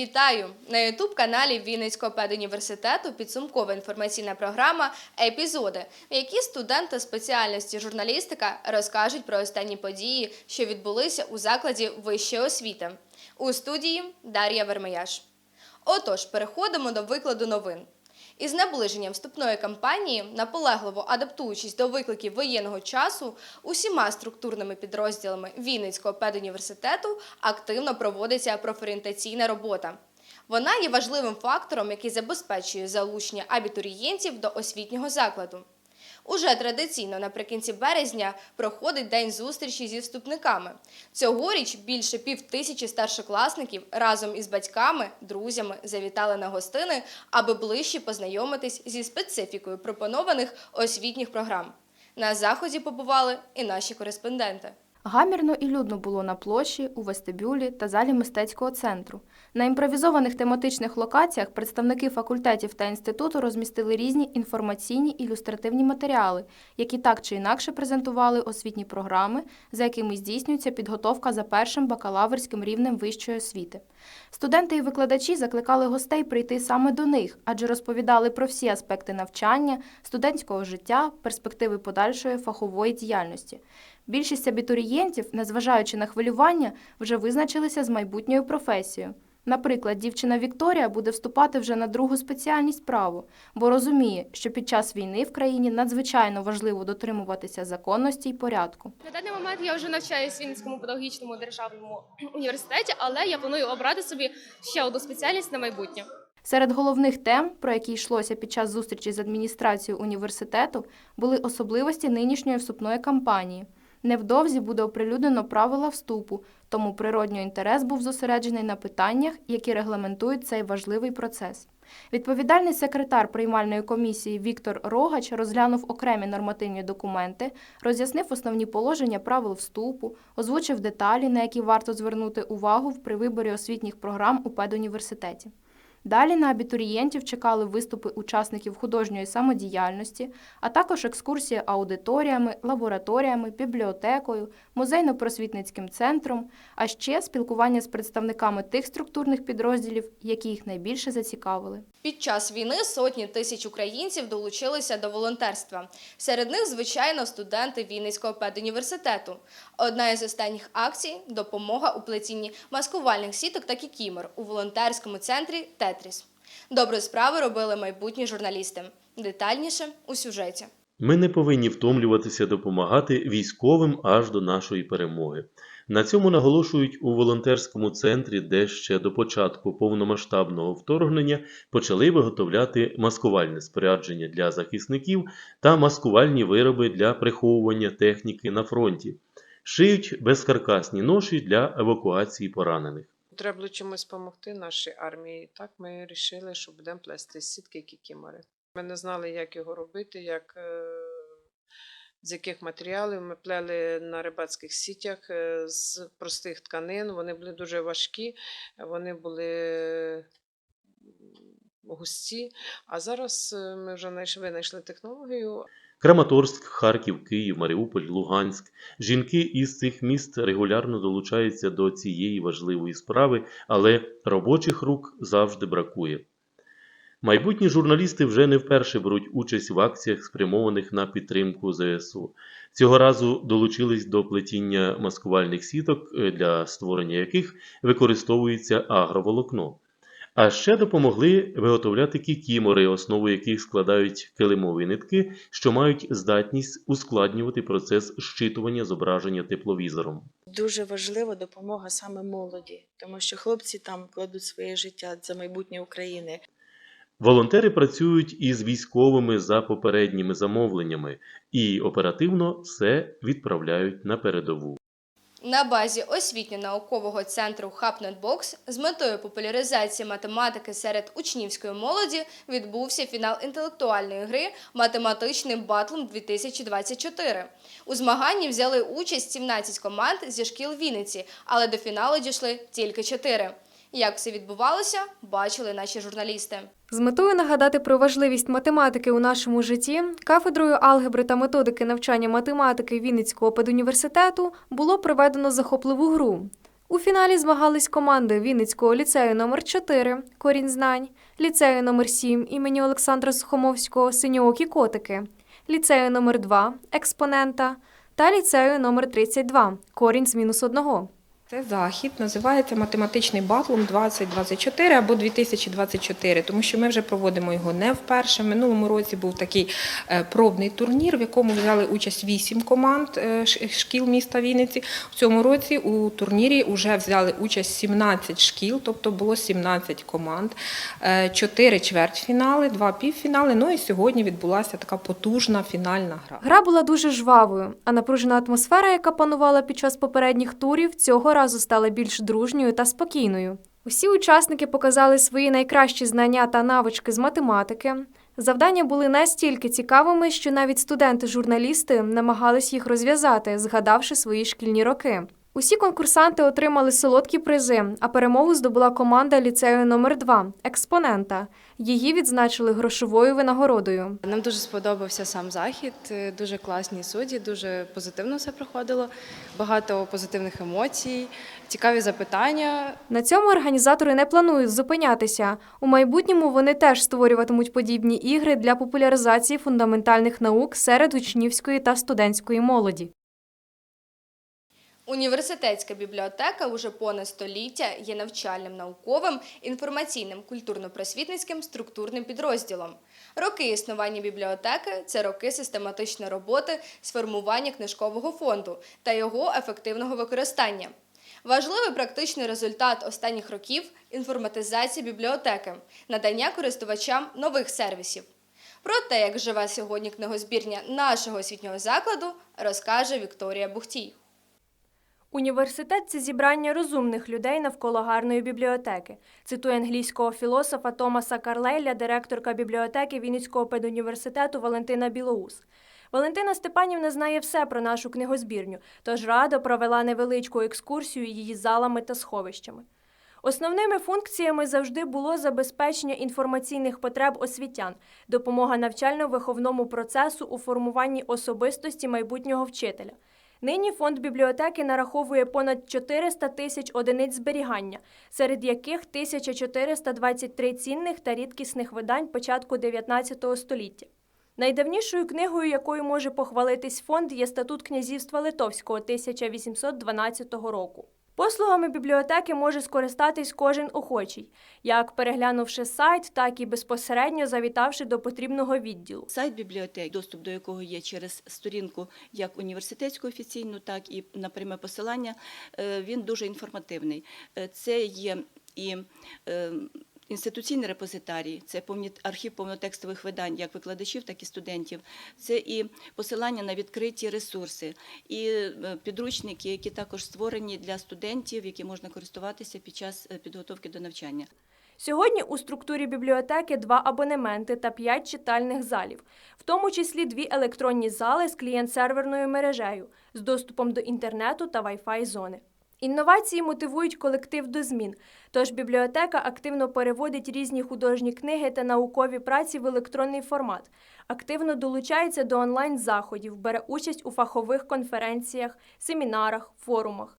Вітаю на ютуб каналі Вінницького педуніверситету. Підсумкова інформаційна програма Епізоди, в якій студенти спеціальності журналістика розкажуть про останні події, що відбулися у закладі вищої освіти. У студії Дар'я Вермияш. Отож, переходимо до викладу новин. Із наближенням вступної кампанії, наполегливо адаптуючись до викликів воєнного часу, усіма структурними підрозділами Вінницького педуніверситету активно проводиться профорієнтаційна робота. Вона є важливим фактором, який забезпечує залучення абітурієнтів до освітнього закладу. Уже традиційно наприкінці березня проходить день зустрічі зі вступниками. Цьогоріч більше пів тисячі старшокласників разом із батьками, друзями завітали на гостини, аби ближче познайомитись зі специфікою пропонованих освітніх програм. На заході побували і наші кореспонденти. Гамірно і людно було на площі, у вестибюлі та залі мистецького центру. На імпровізованих тематичних локаціях представники факультетів та інституту розмістили різні інформаційні ілюстративні матеріали, які так чи інакше презентували освітні програми, за якими здійснюється підготовка за першим бакалаврським рівнем вищої освіти. Студенти і викладачі закликали гостей прийти саме до них, адже розповідали про всі аспекти навчання, студентського життя, перспективи подальшої фахової діяльності. Більшість абітурієнтів, незважаючи на хвилювання, вже визначилися з майбутньою професією. Наприклад, дівчина Вікторія буде вступати вже на другу спеціальність право, бо розуміє, що під час війни в країні надзвичайно важливо дотримуватися законності й порядку. На даний момент я вже навчаюсь в Вінницькому педагогічному державному університеті, але я планую обрати собі ще одну спеціальність на майбутнє. Серед головних тем, про які йшлося під час зустрічі з адміністрацією університету, були особливості нинішньої вступної кампанії. Невдовзі буде оприлюднено правила вступу, тому природньо інтерес був зосереджений на питаннях, які регламентують цей важливий процес. Відповідальний секретар приймальної комісії Віктор Рогач розглянув окремі нормативні документи, роз'яснив основні положення правил вступу, озвучив деталі, на які варто звернути увагу при виборі освітніх програм у педуніверситеті. Далі на абітурієнтів чекали виступи учасників художньої самодіяльності, а також екскурсії аудиторіями, лабораторіями, бібліотекою, музейно-просвітницьким центром, а ще спілкування з представниками тих структурних підрозділів, які їх найбільше зацікавили. Під час війни сотні тисяч українців долучилися до волонтерства. Серед них, звичайно, студенти Вінницького педуніверситету. Одна із останніх акцій допомога у плетінні маскувальних сіток та кікімор у волонтерському центрі Тетріс. Добру справу робили майбутні журналісти. Детальніше у сюжеті. Ми не повинні втомлюватися допомагати військовим аж до нашої перемоги. На цьому наголошують у волонтерському центрі, де ще до початку повномасштабного вторгнення почали виготовляти маскувальне спорядження для захисників та маскувальні вироби для приховування техніки на фронті. Шиють безкаркасні ноші для евакуації поранених. Треба було чимось допомогти нашій армії. Так ми вирішили, що будемо плести сітки кікімори. Ми не знали, як його робити, як, е, з яких матеріалів. Ми плели на рибацьких сітях е, з простих тканин. Вони були дуже важкі, вони були густі. А зараз е, ми вже знайшли, технологію. Краматорськ, Харків, Київ, Маріуполь, Луганськ. Жінки із цих міст регулярно долучаються до цієї важливої справи, але робочих рук завжди бракує. Майбутні журналісти вже не вперше беруть участь в акціях, спрямованих на підтримку ЗСУ. Цього разу долучились до плетіння маскувальних сіток, е, для створення яких використовується агроволокно. А ще допомогли виготовляти кікімори, основу яких складають килимові нитки, що мають здатність ускладнювати процес щитування зображення тепловізором. Дуже важлива допомога саме молоді, тому що хлопці там кладуть своє життя за майбутнє України. Волонтери працюють із військовими за попередніми замовленнями і оперативно все відправляють на передову. На базі освітньо-наукового центру HubNetBox з метою популяризації математики серед учнівської молоді відбувся фінал інтелектуальної гри Математичний батл 2024. У змаганні взяли участь 17 команд зі шкіл Вінниці, але до фіналу дійшли тільки 4. Як все відбувалося, бачили наші журналісти. З метою нагадати про важливість математики у нашому житті, кафедрою алгебри та методики навчання математики Вінницького педуніверситету було проведено захопливу гру. У фіналі змагались команди Вінницького ліцею номер 4 Корінь знань, ліцею номер 7 імені Олександра Сухомовського Синьоокі котики, ліцею номер 2 Експонента та ліцею номер 32 Корінь з мінус одного. Це захід називається математичний батлом 2024 або 2024, тому що ми вже проводимо його не вперше. В минулому році був такий е, пробний турнір, в якому взяли участь вісім команд е, шкіл міста Вінниці. В цьому році у турнірі вже взяли участь 17 шкіл, тобто було 17 команд, е, 4 чвертьфінали, 2 півфінали. Ну і сьогодні відбулася така потужна фінальна гра. Гра була дуже жвавою, а напружена атмосфера, яка панувала під час попередніх турів, цього разу стала більш дружньою та спокійною. Усі учасники показали свої найкращі знання та навички з математики. Завдання були настільки цікавими, що навіть студенти-журналісти намагались їх розв'язати, згадавши свої шкільні роки. Усі конкурсанти отримали солодкі призи, а перемогу здобула команда ліцею номер 2 експонента. Її відзначили грошовою винагородою. Нам дуже сподобався сам захід, е, дуже класні судді, дуже позитивно все проходило, багато позитивних емоцій, цікаві запитання. На цьому організатори не планують зупинятися. У майбутньому вони теж створюватимуть подібні ігри для популяризації фундаментальних наук серед учнівської та студентської молоді. Університетська бібліотека уже понад століття є навчальним, науковим, інформаційним, культурно-просвітницьким структурним підрозділом. Роки існування бібліотеки це роки систематичної роботи з формування книжкового фонду та його ефективного використання. Важливий практичний результат останніх років інформатизація бібліотеки, надання користувачам нових сервісів. Про те, як живе сьогодні книгозбірня нашого освітнього закладу, розкаже Вікторія Бухтій. Університет це зібрання розумних людей навколо гарної бібліотеки. Цитує англійського філософа Томаса Карлейля, директорка бібліотеки Вінницького педуніверситету Валентина Білоус. Валентина Степанівна знає все про нашу книгозбірню, тож радо провела невеличку екскурсію її залами та сховищами. Основними функціями завжди було забезпечення інформаційних потреб освітян, допомога навчально-виховному процесу у формуванні особистості майбутнього вчителя. Нині фонд бібліотеки нараховує понад 400 тисяч одиниць зберігання, серед яких 1423 цінних та рідкісних видань початку 19 століття. Найдавнішою книгою, якою може похвалитись фонд, є статут князівства Литовського 1812 року. Послугами бібліотеки може скористатись кожен охочий, як переглянувши сайт, так і безпосередньо завітавши до потрібного відділу. Сайт бібліотеки, доступ до якого є через сторінку як університетську офіційну, так і на пряме посилання, е, він дуже інформативний. Е, Це є і е, інституційний репозитарій, це архів повнотекстових видань як викладачів, так і студентів. Це і посилання на відкриті ресурси, і е, підручники, які також створені для студентів, які можна користуватися під час е, підготовки до навчання. Сьогодні у структурі бібліотеки два абонементи та п'ять читальних залів, в тому числі дві електронні зали з клієнт-серверною мережею з доступом до інтернету та Wi-Fi зони. Інновації мотивують колектив до змін, тож бібліотека активно переводить різні художні книги та наукові праці в електронний формат, активно долучається до онлайн-заходів, бере участь у фахових конференціях, семінарах, форумах.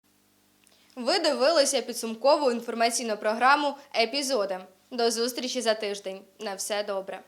Ви дивилися підсумкову інформаційну програму Епізоди. До зустрічі за тиждень. На все добре.